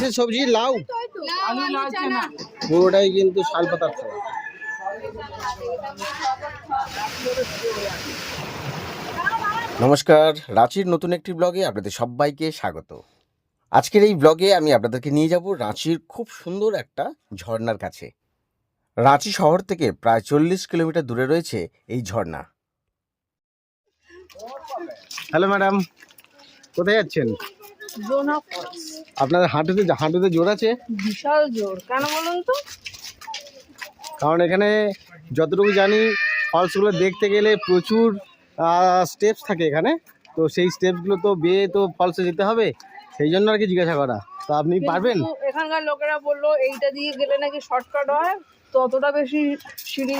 কিসের সবজি লাউ। পুরোটাই কিন্তু শাল পাতার খাওয়া নমস্কার রাঁচির নতুন একটি ব্লগে আপনাদের সবাইকে স্বাগত। আজকের এই ব্লগে আমি আপনাদেরকে নিয়ে যাব রাঁচির খুব সুন্দর একটা ঝর্ণার কাছে। রাঁচি শহর থেকে প্রায় চল্লিশ কিলোমিটার দূরে রয়েছে এই ঝর্ণা। হ্যালো ম্যাডাম কোথায় যাচ্ছেন? জোনা ফলস। আপনাদের হাঁটুতে হাঁটুতে জোর আছে? বিশাল জোর। কেন বলুন তো? কারণ এখানে যতটুকু জানি ফলসগুলো দেখতে গেলে প্রচুর স্টেপস থাকে এখানে। তো সেই স্টেপসগুলো তো বেয়ে তো ফলসে যেতে হবে। সেই জন্য আর কি জিজ্ঞাসা করা। তো আপনি পারবেন? এখানকার লোকেরা বলল এইটা দিয়ে গেলে নাকি শর্টকাট হয়। তো অতটা বেশি সিঁড়ি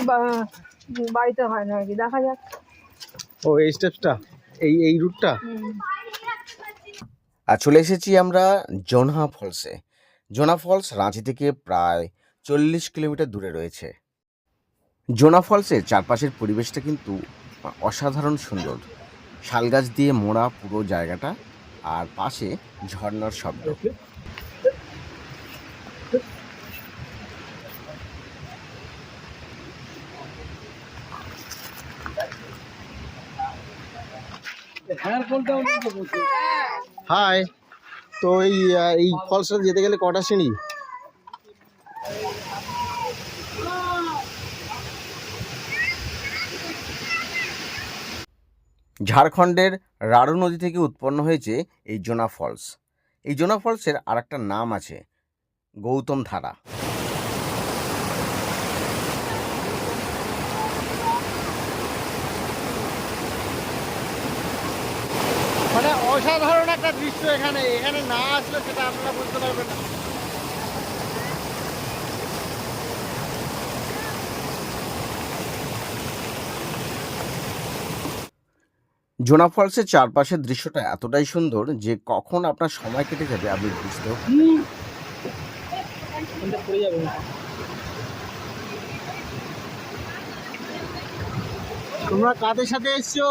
বাড়িতে হয় না আর কি। দেখা যাক। ও এই স্টেপসটা এই এই রুটটা। আর চলে এসেছি আমরা জোনহা ফলসে। জোনা ফলস রাঁচি থেকে প্রায় চল্লিশ কিলোমিটার দূরে রয়েছে। জোনা ফলসের চারপাশের পরিবেশটা কিন্তু অসাধারণ সুন্দর। শালগাছ দিয়ে মোড়া পুরো জায়গাটা আর পাশে ঝর্ণার শব্দ। হাই তো এই এই ফলসটা যেতে গেলে কটা সিঁড়ি ঝাড়খণ্ডের রাড়ু নদী থেকে উৎপন্ন হয়েছে এই জোনা ফলস। এই জোনা ফলসের আর একটা নাম আছে গৌতম ধারা মানে অসাধারণ একটা দৃশ্য এখানে। এখানে না আসলে সেটা আপনারা বুঝতে পারবেন না। জোনা ফলসের চারপাশের দৃশ্যটা এতটাই সুন্দর যে কখন আপনার সময় কেটে যাবে আপনি বুঝতেও তোমরা কাদের সাথে এসছো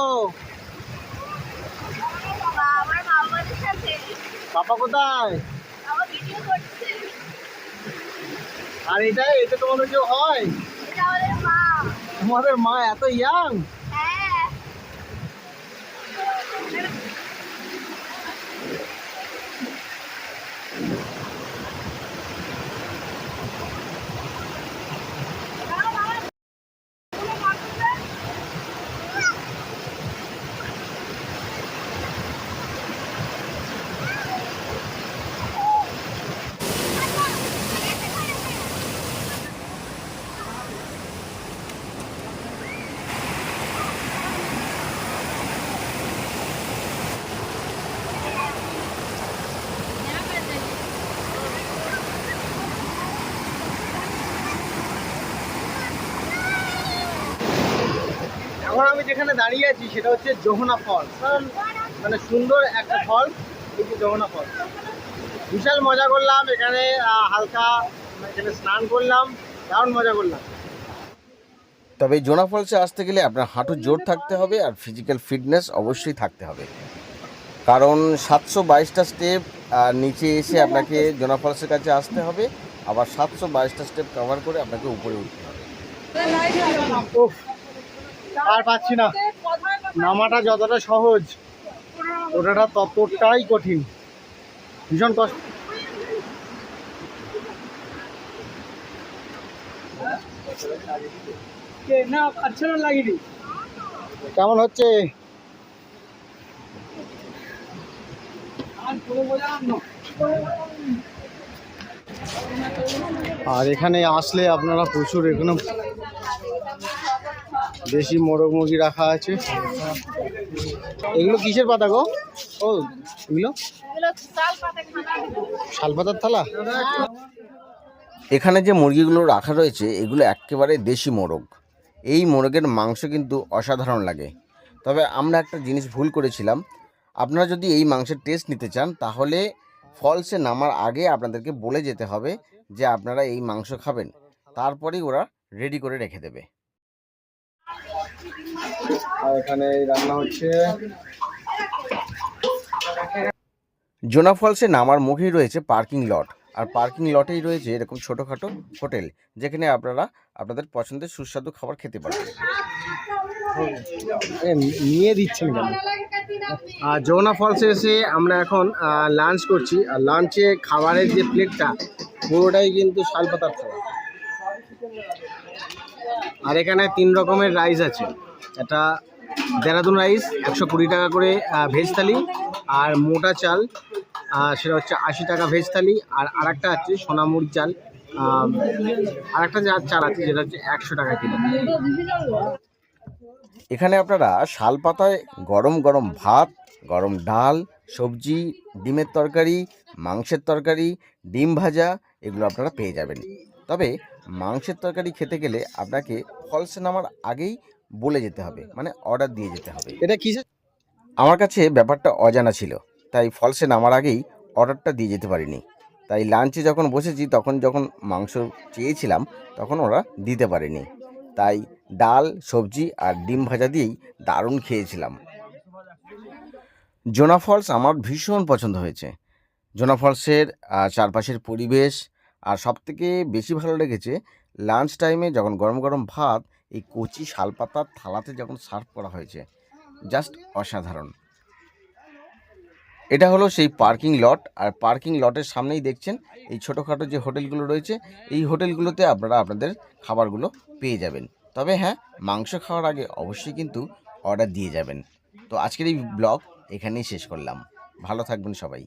আমার বাবার সাথে পাপা কোথায়? আর এটা এটা তোমাদের কেউ হয়? তোমাদের মা এত ইয়াং এখন আমি যেখানে দাঁড়িয়ে আছি সেটা হচ্ছে যমুনা ফলস কারণ মানে সুন্দর একটা ফল এই যে যমুনা ফলস বিশাল মজা করলাম এখানে হালকা এখানে স্নান করলাম দারুণ মজা করলাম। তবে এই জোনা ফলসে আসতে গেলে আপনার হাঁটু জোর থাকতে হবে আর ফিজিক্যাল ফিটনেস অবশ্যই থাকতে হবে। কারণ সাতশো বাইশটা স্টেপ নিচে এসে আপনাকে জোনা ফলসের কাছে আসতে হবে। আবার সাতশো বাইশটা স্টেপ কভার করে আপনাকে উপরে উঠতে হবে। আর পাচ্ছি না। নামাটা যতটা সহজ ওটাটা ততটাই কঠিন। ভীষণ কষ্ট। কেমন হচ্ছে? আর এখানে আসলে আপনারা প্রচুর এখানে দেশি মোরগ মুরগি রাখা আছে। এগুলো কিসের পাতা গো? ও, এগুলো? শালপাতার থালা? এখানে যে মুরগিগুলো রাখা রয়েছে, এগুলো একেবারে দেশি মোরগ। এই মোরগের মাংস কিন্তু অসাধারণ লাগে। তবে আমরা একটা জিনিস ভুল করেছিলাম। আপনারা যদি এই মাংসের টেস্ট নিতে চান, তাহলে ফলসে নামার আগে আপনাদেরকে বলে যেতে হবে যে আপনারা এই মাংস খাবেন। তারপরেই ওরা রেডি করে রেখে দেবে। আর এখানে রান্না হচ্ছে। জোনা ফলসে নামার মুখেই রয়েছে পার্কিং লট। আর পার্কিং লটেই রয়েছে এরকম ছোটোখাটো হোটেল যেখানে আপনারা আপনাদের পছন্দের সুস্বাদু খাবার খেতে পারবেন। এ, নিয়ে দিচ্ছেন কেন? আর যমুনা ফলসে এসে আমরা এখন লাঞ্চ করছি। আর লাঞ্চে খাবারের যে প্লেটটা পুরোটাই কিন্তু শালপাতার খাবার। আর এখানে তিন রকমের রাইস আছে। এটা দেরাদুন রাইস একশো কুড়ি টাকা করে ভেজ থালি, আর মোটা চাল সেটা হচ্ছে আশি টাকা ভেজ থালি, আর আরেকটা আছে সোনামুড়ি চাল আর একটা চাল আছে যেটা হচ্ছে একশো টাকা কিলো। এখানে আপনারা শাল পাতায় গরম গরম ভাত, গরম ডাল, সবজি, ডিমের তরকারি, মাংসের তরকারি, ডিম ভাজা, এগুলো আপনারা পেয়ে যাবেন। তবে মাংসের তরকারি খেতে গেলে আপনাকে ফলসে নামার আগেই বলে যেতে হবে মানে অর্ডার দিয়ে যেতে হবে। এটা কিসের? আমার কাছে ব্যাপারটা অজানা ছিল তাই ফলসে নামার আগেই অর্ডারটা দিয়ে যেতে পারিনি। তাই লাঞ্চে যখন বসেছি তখন যখন মাংস চেয়েছিলাম তখন ওরা দিতে পারেনি। তাই ডাল সবজি আর ডিম ভাজা দিয়েই দারুণ খেয়েছিলাম। জোনা ফলস আমার ভীষণ পছন্দ হয়েছে। জোনা ফলসের চারপাশের পরিবেশ আর সবথেকে বেশি ভালো লেগেছে লাঞ্চ টাইমে যখন গরম গরম ভাত, এই কচি শালপাতার থালাতে যখন সার্ভ করা হয়েছে জাস্ট অসাধারণ। এটা হলো সেই পার্কিং লট আর পার্কিং লটের সামনেই দেখছেন, এই ছোটোখাটো যে হোটেলগুলো রয়েছে, এই হোটেলগুলোতে আপনারা আপনাদের খাবারগুলো পেয়ে যাবেন। তবে হ্যাঁ মাংস খাওয়ার আগে অবশ্যই কিন্তু অর্ডার দিয়ে যাবেন। তো আজকের এই ব্লগ এখানেই শেষ করলাম। ভালো থাকবেন সবাই।